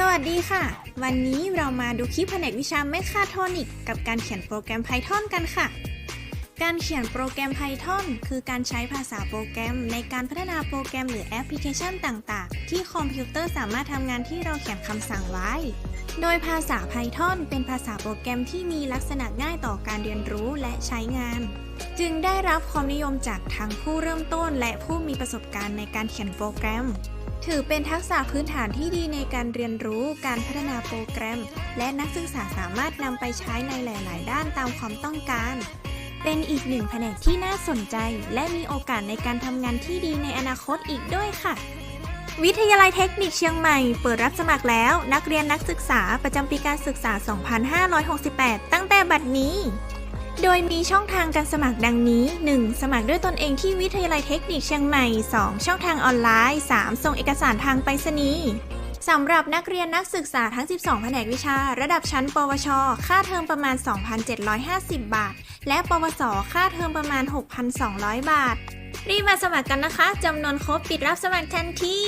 สวัสดีค่ะ วันนี้เรามาดูคลิปแผนกวิชาเมคคาโทนิก กับการเขียนโปรแกรม Python กันค่ะ การเขียนโปรแกรม Python คือการใช้ภาษาโปรแกรม ในการพัฒนาโปรแกรมหรือแอปพลิเคชันต่าง ๆ ที่คอมพิวเตอร์สามารถทำงานที่เราเขียนคำสั่งไว้ โดยภาษา Python เป็นภาษาโปรแกรมที่มีลักษณะง่ายต่อการเรียนรู้และใช้งาน จึงได้รับความนิยมจากทั้งผู้เริ่มต้น และผู้มีประสบการณ์ในการเขียนโปรแกรม ถือเป็นทักษะพื้นฐานที่ดีในการเรียนรู้ การพัฒนาโปรแกรม และนักศึกษาสามารถนำไปใช้ในหลาย ๆ ด้านตามความต้องการ เป็นอีกหนึ่งแผนกที่น่าสนใจ และมีโอกาสในการทำงานที่ดีในอนาคตอีกด้วยค่ะ วิทยาลัยเทคนิคเชียงใหม่ เปิดรับสมัครแล้ว นักเรียนนักศึกษาประจำปีการศึกษา 2568 ตั้งแต่บัดนี้ โดยมีช่องทางการสมัครดังนี้ 1. สมัครด้วยตนเองที่วิทยาลัยเทคนิคเชียงใหม่ 2. ช่องทางออนไลน์ 3. ส่งเอกสารทางไปรษณีย์ สำหรับนักเรียนนักศึกษาทั้ง 12 แผนกวิชา ระดับชั้น ปวช ค่าเทอมประมาณ 2,750 บาท และปวส ค่าเทอมประมาณ 6,200 บาท รีบมาสมัครกันนะคะ จำนวนครบปิดรับสมัครทันที